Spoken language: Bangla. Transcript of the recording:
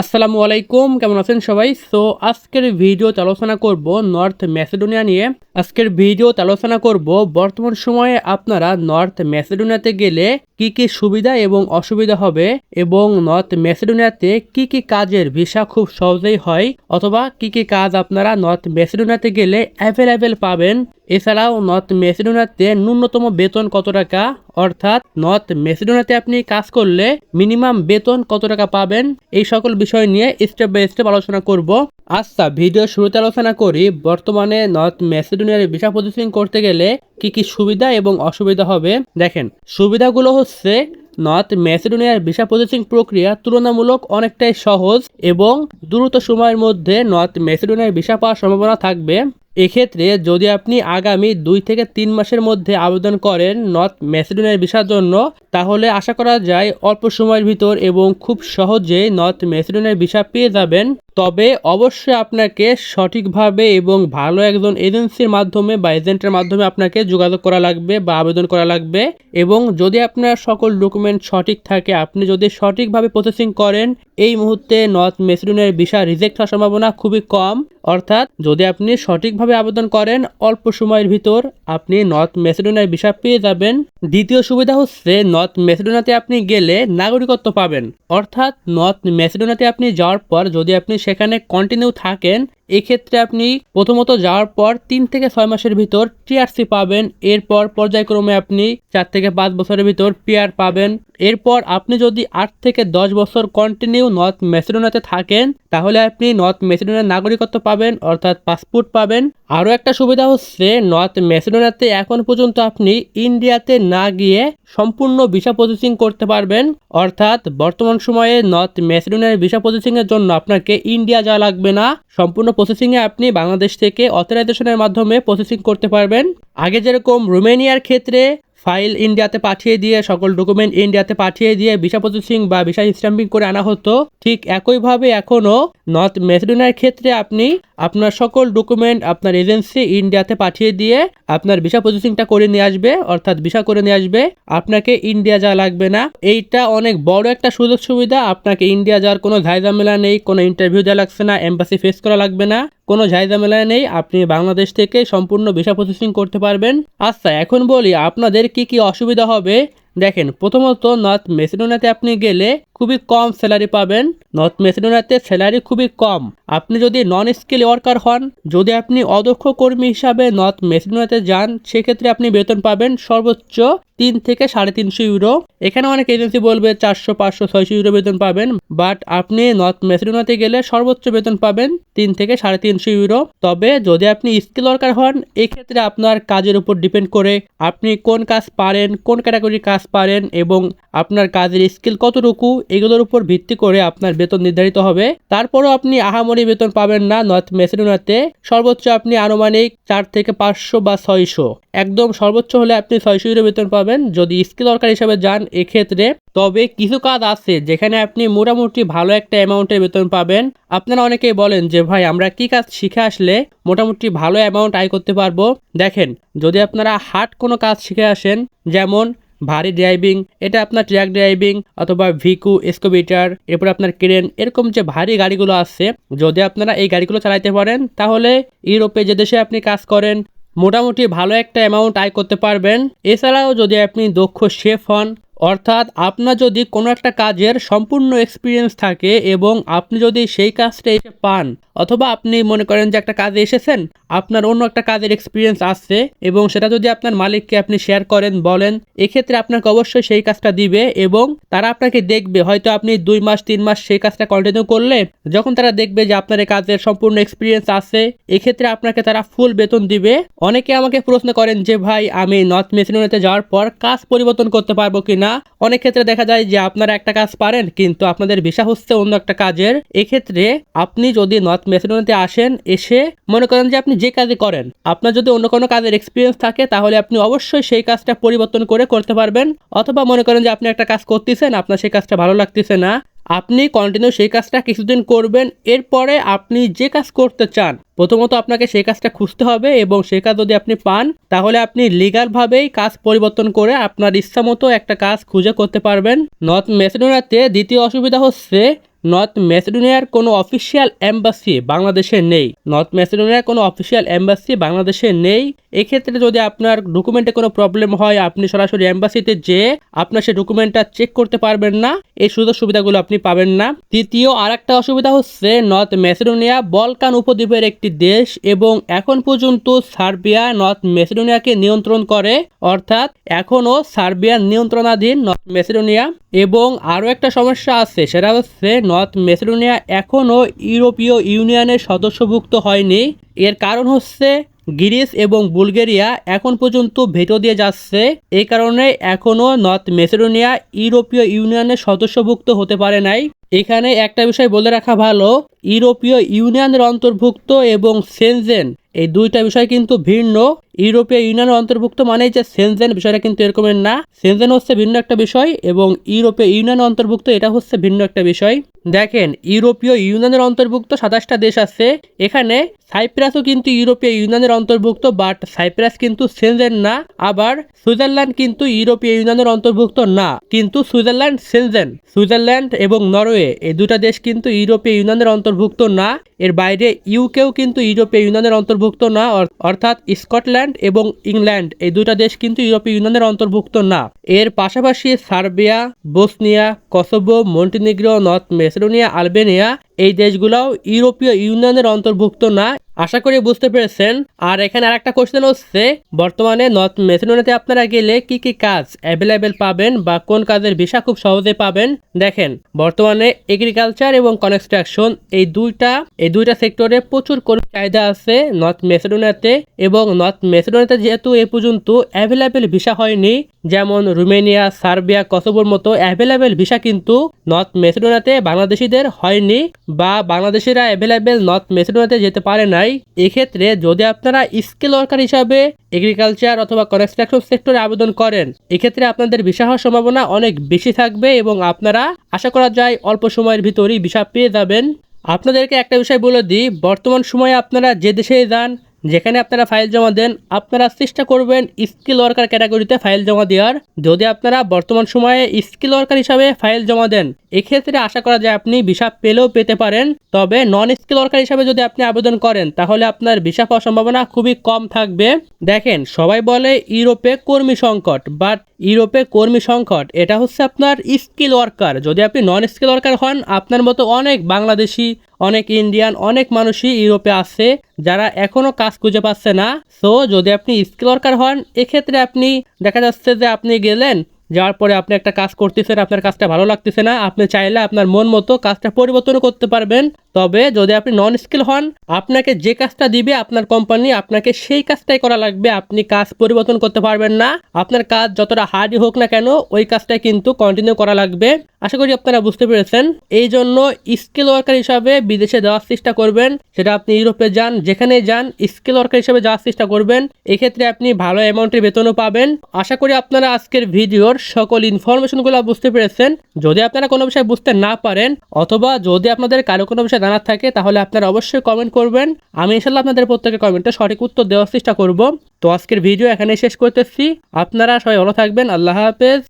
আসসালামু আলাইকুম, কেমন আছেন সবাই? সো আজকের ভিডিওতে আলোচনা করব নর্থ ম্যাসেডোনিয়া নিয়ে। আজকের ভিডিওতে আলোচনা করব, বর্তমান সময়ে আপনারা নর্থ ম্যাসেডোনিয়াতে গেলে কি কি সুবিধা এবং অসুবিধা হবে এবং নর্থ ম্যাসেডোনিয়াতে কি কি কাজের ভিসা খুব সহজেই হয় অথবা কি কি কাজ আপনারা নর্থ ম্যাসেডোনিয়াতে গেলে অ্যাভেলেবেল পাবেন? এছাড়াও নর্থ মেসিডোনাতে ন্যূনতম বেতন কত টাকা? অর্থাৎ নর্থ মেসিডোনাতে আপনি কাজ করলে মিনিমাম বেতন কত টাকা পাবেন? এই সকল বিষয় নিয়ে স্টেপ বাই স্টেপ আলোচনা করব। আচ্ছা ভিডিও শুরুতে আলোচনা করি। বর্তমানে নর্থ মেসিডোনিয়ার ভিসা প্রসেসিং করতে গেলে কি কি সুবিধা এবং অসুবিধা হবে? দেখেন, সুবিধাগুলো হচ্ছে নর্থ ম্যাসিডোনিয়ার ভিসা প্রসেসিং প্রক্রিয়া তুলনামূলক অনেকটাই সহজ এবং দ্রুত সময়ের মধ্যে নর্থ ম্যাসিডোনিয়ার ভিসা পাওয়ার সম্ভাবনা থাকবে। এক্ষেত্রে যদি আপনি আগামী দুই থেকে তিন মাসের মধ্যে আবেদন করেন নর্থ ম্যাসিডোনিয়ার ভিসার জন্য, তাহলে আশা করা যায় অল্প সময়ের ভিতর এবং খুব সহজে নর্থ ম্যাসিডোনিয়ার ভিসা পেয়ে যাবেন। তবে অবশ্যই আপনাকে সঠিকভাবে এবং ভালো একজন এজেন্সির মাধ্যমে বা এজেন্টের মাধ্যমে আপনাকে যোগাযোগ করা লাগবে বা আবেদন করা লাগবে। এবং যদি আপনার সকল ডকুমেন্ট সঠিক থাকে, আপনি যদি সঠিকভাবে প্রসেসিং করেন এই মুহূর্তে নর্থ মেসিডোনিয়ার ভিসা রিজেক্ট হওয়ার সম্ভাবনা খুবই কম। অর্থাৎ যদি আপনি সঠিকভাবে আবেদন করেন, অল্প সময়ের ভিতর আপনি নর্থ মেসিডোনিয়ার ভিসা পেয়ে যাবেন। দ্বিতীয় সুবিধা হচ্ছে নর্থ মেসিডোনিয়াতে আপনি গেলে নাগরিকত্ব পাবেন। অর্থাৎ নর্থ মেসিডোনিয়াতে আপনি যাওয়ার পর যদি আপনি সেখানে কন্টিনিউ থাকেন এক্ষেত্রে আপনি প্রথমত যাওয়ার পর তিন থেকে ছয় মাসের ভিতর টিআরসি পাবেন। এরপর পর্যায়ক্রমে আপনি চার থেকে পাঁচ বছরের ভিতর পিআর পাবেন। এরপর আপনি যদি আট থেকে দশ বছর কন্টিনিউ নর্থ মেসিডোনিয়াতে থাকেন, তাহলে আপনি নর্থ মেসিডোনিয়ার নাগরিকত্ব পাবেন, অর্থাৎ পাসপোর্ট পাবেন। আরও একটা সুবিধা হচ্ছে নর্থ মেসিডোনিয়াতে এখন পর্যন্ত আপনি ইন্ডিয়াতে না গিয়ে সম্পূর্ণ ভিসা প্রসেসিং করতে পারবেন। অর্থাৎ বর্তমান সময়ে নর্থ মেসিডোনিয়ার ভিসা প্রসেসিংয়ের জন্য আপনাকে ইন্ডিয়া যাওয়া লাগবে না। সম্পূর্ণ প্রসেসিংয়ে আপনি বাংলাদেশ থেকে অথরাইজেশনের মাধ্যমে প্রসেসিং করতে পারবেন। আগে যেরকম রোমেনিয়ার ক্ষেত্রে ফাইল ইন্ডিয়াতে পাঠিয়ে দিয়ে, সকল ডকুমেন্ট ইন্ডিয়াতে পাঠিয়ে দিয়ে ভিসা প্রসেসিং বা ভিসা স্ট্যাম্পিং করে আনা হতো। ঠিক একইভাবে এখনও নর্থ মেসিডোনিয়ার ক্ষেত্রে আপনি আপনার সকল ডকুমেন্ট আপনার এজেন্সি ইন্ডিয়াতে পাঠিয়ে দিয়ে আপনার ভিসা প্রসেসিংটা করে নিয়ে আসবে, অর্থাৎ ভিসা করে নিয়ে আসবে। আপনাকে ইন্ডিয়া যাওয়া লাগবে না। এইটা অনেক বড় একটা সুযোগ সুবিধা। আপনাকে ইন্ডিয়া যাওয়ার কোনো ঝাইঝামেলা নেই, কোনো ইন্টারভিউ দেওয়া লাগছে না, এম্বাসি ফেস করা লাগবে না, কোনো ঝাইঝামেলা নেই। আপনি বাংলাদেশ থেকে সম্পূর্ণ ভিসা প্রসেসিং করতে পারবেন। আচ্ছা এখন বলি, আপনাদের কি কি অসুবিধা হবে? দেখেন, প্রথমত নর্থ মেসিডোনাতে আপনি গেলে খুবই কম স্যালারি পাবেন। নর্থ মেসিডোনাতে স্যালারি খুবই কম। আপনি যদি নন স্কিল ওয়ার্কার হন, যদি আপনি অদক্ষ কর্মী হিসাবে নর্থ মেসিডোনাতে যান, সেক্ষেত্রে আপনি বেতন পাবেন সর্বোচ্চ তিন থেকে সাড়ে তিনশো ইউরো এখানে অনেক এজেন্সি বলবে চারশো, পাঁচশো, ছয়শো ইউরো বেতন পাবেন বাট আপনি নর্থ মেসিডোনাতে গেলে সর্বোচ্চ বেতন পাবেন তিন থেকে সাড়ে তিনশো ইউরো তবে যদি আপনি স্কিল ওয়ার্কার হন, এক্ষেত্রে আপনার কাজের উপর ডিপেন্ড করে আপনি কোন কাজ পারেন, কোন ক্যাটাগরির কাজ পারেন এবং আপনার কাজের স্কিল কতটুকু, এগুলোর উপর ভিত্তি করে আপনার বেতন নির্ধারিত হবে। তারপরও আপনি আহামরি বেতন পাবেন না নর্থ মেসিডোনাতে সর্বোচ্চ আপনি আনুমানিক চার থেকে পাঁচশো বা ছয়শো। একদম সর্বোচ্চ হলে আপনি ছয়শো ইউরো বেতন পাবেন। যদি স্কিল দরকার হিসাবে যান, এক্ষেত্রে তবে কিছু কাজ আছে যেখানে আপনি মোটামুটি ভালো একটা অ্যামাউন্টের বেতন পাবেন। আপনারা অনেকেই বলেন যে, ভাই, আমরা কি কাজ শিখে আসলে মোটামুটি ভালো অ্যামাউন্ট আয় করতে পারব? দেখেন, যদি আপনারা হার্ড কোনো কাজ শিখে আসেন, যেমন ভারী ড্রাইভিং এটা আপনার ট্র্যাক ড্রাইভিং অথবা ভিকু স্কোবিটার এরপর আপনার ক্রেন এরকম যে ভারী গাড়িগুলো আছে, যদি আপনারা এই গাড়িগুলো চালাইতে পারেন, তাহলে ইউরোপে যে দেশে আপনি কাজ করেন, মোটামুটি ভালো একটা অ্যামাউন্ট আয় করতে পারবেন। এছাড়াও যদি আপনি দক্ষ শেফ হন অর্থাৎ আপনার যদি কোনো একটা কাজের সম্পূর্ণ এক্সপিরিয়েন্স থাকে এবং আপনি যদি সেই কাজটা এসে পান, অথবা আপনি মনে করেন যে একটা কাজে এসেছেন, আপনার অন্য একটা কাজের এক্সপিরিয়েন্স আছে এবং সেটা যদি আপনার মালিককে আপনি শেয়ার করেন, বলেন, এক্ষেত্রে আপনাকে অবশ্যই সেই কাজটা দিবে এবং তারা আপনাকে দেখবে। হয়তো আপনি দুই মাস, তিন মাস সেই কাজটা কন্টিনিউ করলে, যখন তারা দেখবে যে আপনার এই কাজের সম্পূর্ণ এক্সপিরিয়েন্স আছে, এক্ষেত্রে আপনাকে তারা ফুল বেতন দিবে। অনেকে আমাকে প্রশ্ন করেন যে, ভাই, আমি নর্থ মেসিনোতে যাওয়ার পর কাজ পরিবর্তন করতে পারব কিনা অনেক ক্ষেত্রে দেখা যায় যে আপনারা একটা কাজ পারেন, কিন্তু আপনাদের ভিসা হচ্ছে অন্য একটা কাজের। এক্ষেত্রে আপনি যদি নর্থ মেসিডোনিয়াতে আসেন, এসে মনে করেন যে আপনি যে কাজই করেন, আপনার যদি অন্য কোনো কাজের এক্সপিরিয়েন্স থাকে, তাহলে আপনি অবশ্যই সেই কাজটা পরিবর্তন করে করতে পারবেন। অথবা মনে করেন যে আপনি একটা কাজ করতেছেন, আপনার সেই কাজটা ভালো লাগতেছে না। আপনি কন্টিনিউ সেই কাজটা কিছুদিন করবেন, এরপরে আপনি যে কাজ করতে চান, প্রথমত আপনাকে সেই কাজটা খুঁজতে হবে এবং সেই কাজ যদি আপনি পান, তাহলে আপনি লিগালভাবেই কাজ পরিবর্তন করে আপনার ইচ্ছা মতো একটা কাজ খুঁজে করতে পারবেন। নর্থ মেসিডোনিয়াতে দ্বিতীয় অসুবিধা হচ্ছে নর্থ ম্যাসেডোনিয়ার কোনো অফিসিয়াল এম্বাসি বাংলাদেশে নেই। নর্থ ম্যাসেডোনিয়ার কোনো অফিসিয়াল এম্বাসি বাংলাদেশে নেই। এক্ষেত্রে যদি আপনার ডকুমেন্টে কোনো প্রবলেম হয়, আপনি সরাসরি এম্বাসিতে যেয়ে আপনার সেই ডকুমেন্টটা চেক করতে পারবেন না। এই সুযোগ সুবিধাগুলো আপনি পাবেন না। তৃতীয় আর একটা অসুবিধা হচ্ছে নর্থ ম্যাসেডোনিয়া বলকান উপদ্বীপের একটি দেশ এবং এখন পর্যন্ত সার্বিয়া নর্থ ম্যাসেডোনিয়াকে নিয়ন্ত্রণ করে। অর্থাৎ এখনও সার্বিয়ার নিয়ন্ত্রণাধীন নর্থ ম্যাসেডোনিয়া। এবং আরও একটা সমস্যা আছে, সেটা হচ্ছে নর্থ ম্যাসেডোনিয়া এখনও ইউরোপীয় ইউনিয়নের সদস্যভুক্ত হয়নি। এর কারণ হচ্ছে গ্রিস এবং বুলগেরিয়া এখন পর্যন্ত ভেটো দিয়ে যাচ্ছে। এই কারণে এখনও নর্থ মেসিডোনিয়া ইউরোপীয় ইউনিয়নের সদস্যভুক্ত হতে পারে নাই। এখানে একটা বিষয় বলে রাখা ভালো, ইউরোপীয় ইউনিয়নের অন্তর্ভুক্ত এবং সেনজেন, এই দুইটা বিষয় কিন্তু ভিন্ন। ইউরোপীয় ইউনিয়নের অন্তর্ভুক্ত মানে যে সেনজেন, বিষয়টা কিন্তু এরকমের না। সেনজেন হচ্ছে ভিন্ন একটা বিষয় এবং ইউরোপীয় ইউনিয়ন অন্তর্ভুক্ত এটা হচ্ছে ভিন্ন একটা বিষয়। দেখেন ইউরোপীয় ইউনিয়নের অন্তর্ভুক্ত সাতাশটা দেশ আছে। এখানে সাইপ্রাসও কিন্তু ইউরোপীয় ইউনিয়নের অন্তর্ভুক্ত বাট সাইপ্রাস কিন্তু সেনজেন না। আবার সুইজারল্যান্ড কিন্তু ইউরোপীয় ইউনিয়নের অন্তর্ভুক্ত না, কিন্তু সুইজারল্যান্ড সেনজেন। সুইজারল্যান্ড এবং নরওয়ে, এই দুটা দেশ কিন্তু ইউরোপীয় ইউনিয়নের অন্তর্ভুক্ত না। এর বাইরে ইউকেও কিন্তু ইউরোপীয় ইউনিয়নের অন্তর্ভুক্ত না অর্থাৎ স্কটল্যান্ড এবং ইংল্যান্ড, এই দুটা দেশ কিন্তু ইউরোপীয় ইউনিয়নের অন্তর্ভুক্ত না। এর পাশাপাশি Serbia, Bosnia, Kosovo, Montenegro, North Macedonia, Albania এই দেশগুলোও ইউরোপীয় ইউনিয়নের অন্তর্ভুক্ত না আশা করি বুঝতে পেরেছেন। আর এখানে আরেকটা কোশ্চেন হচ্ছে, বর্তমানে নর্থ মেসিডোনিয়াতে আপনারা গেলে কি কি কাজ অ্যাভেলেবেল পাবেন বা কোন কাজের ভিসা খুব সহজে পাবেন? দেখেন, বর্তমানে এগ্রিকালচার এবং কনস্ট্রাকশন এই দুইটা এই দুইটা সেক্টরে প্রচুর করে চাহিদা আছে নর্থ মেসিডোনিয়াতে এবং নর্থ মেসিডোনিয়াতে যেহেতু এ পর্যন্ত অ্যাভেলেবেল ভিসা হয়নি, যেমন রুমেনিয়া, সার্বিয়া, কসোভোর মতো অ্যাভেলেবেল ভিসা কিন্তু নর্থ মেসিডোনিয়াতে বাংলাদেশিদের হয়নি বা বাংলাদেশিরা অ্যাভেলেবেল নর্থ মেসিডোনিয়াতে যেতে পারে নাই। এক্ষেত্রে যদি আপনারা স্কিল ওয়ার্কার হিসাবে এগ্রিকালচার অথবা কনস্ট্রাকশন সেক্টরে আবেদন করেন, এক্ষেত্রে আপনাদের ভিসা হওয়ার সম্ভাবনা অনেক বেশি থাকবে এবং আপনারা, আশা করা যায়, অল্প সময়ের ভিতরেই ভিসা পেয়ে যাবেন। আপনাদেরকে একটা বিষয় বলে দিই, বর্তমান সময়ে আপনারা যে দেশে যান যেখানে আপনারা ফাইল জমা দেন, আপনারা চেষ্টা করবেন স্কিল ওয়ার্কার ক্যাটাগরিতে ফাইল জমা দেওয়ার। যদি আপনারা বর্তমান সময়ে স্কিল ওয়ার্কার হিসাবে ফাইল জমা দেন, এক্ষেত্রে আশা করা যায় আপনি ভিসা পেলেও পেতে পারেন। তবে নন স্কিল ওয়ার্কার হিসাবে যদি আপনি আবেদন করেন, তাহলে আপনার ভিসা পাওয়ার সম্ভাবনা খুবই কম থাকবে। দেখেন, সবাই বলে ইউরোপে কর্মী সংকট বাট ইউরোপে কর্মী সংকট, এটা হচ্ছে আপনার স্কিল ওয়ার্কার যদি আপনি নন স্কিল ওয়ার্কার হন, আপনার মতো অনেক বাংলাদেশি, অনেক ইন্ডিয়ান অনেক মানুষই ইউরোপে আছে, যারা এখনও কাজ খুঁজে পাচ্ছে না। সো যদি আপনি স্কিল ওয়ার্কার হন, এক্ষেত্রে আপনি দেখা যাচ্ছে যে আপনি গেলেন, যাওয়ার পরে আপনি একটা কাজ করতেছেন, আপনার কাজটা ভালো লাগতেছে না, আপনি চাইলে আপনার মন মতো কাজটা পরিবর্তন করতে পারবেন। তবে যদি আপনি নন স্কিল হন, আপনাকে যে কাজটা দিবে আপনার কোম্পানি আপনাকে সেই কাজটাই করা লাগবে। আপনি কাজ পরিবর্তন করতে পারবেন না। আপনার কাজ যতটা হার্ডই হোক না কেন, ওই কাজটাই কিন্তু কন্টিনিউ করা লাগবে। আশা করি আপনারা বুঝতে পেরেছেন। এই জন্য স্কিল ওয়ার্কার হিসাবে বিদেশে যাওয়ার চেষ্টা করবেন। সেটা আপনি ইউরোপে যান, যেখানে যান স্কিল ওয়ার্কার হিসাবে যাওয়ার চেষ্টা করবেন। এক্ষেত্রে আপনি ভালো অ্যামাউন্টের বেতনও পাবেন। আশা করি আপনারা আজকের ভিডিওর সকল ইনফরমেশনগুলো বুঝতে পেরেছেন। যদি আপনারা কোনো বিষয় বুঝতে না পারেন, অথবা যদি আপনাদের কারও কোনো বিষয় জানার থাকে, তাহলে আপনারা অবশ্যই কমেন্ট করবেন। আমি ইনশাল্লাহ আপনাদের প্রত্যেকের কমেন্টে সঠিক উত্তর দেওয়ার চেষ্টা করব। তো আজকের ভিডিও এখানে শেষ করতেছি। আপনারা সবাই ভালো থাকবেন। আল্লাহ হাফেজ।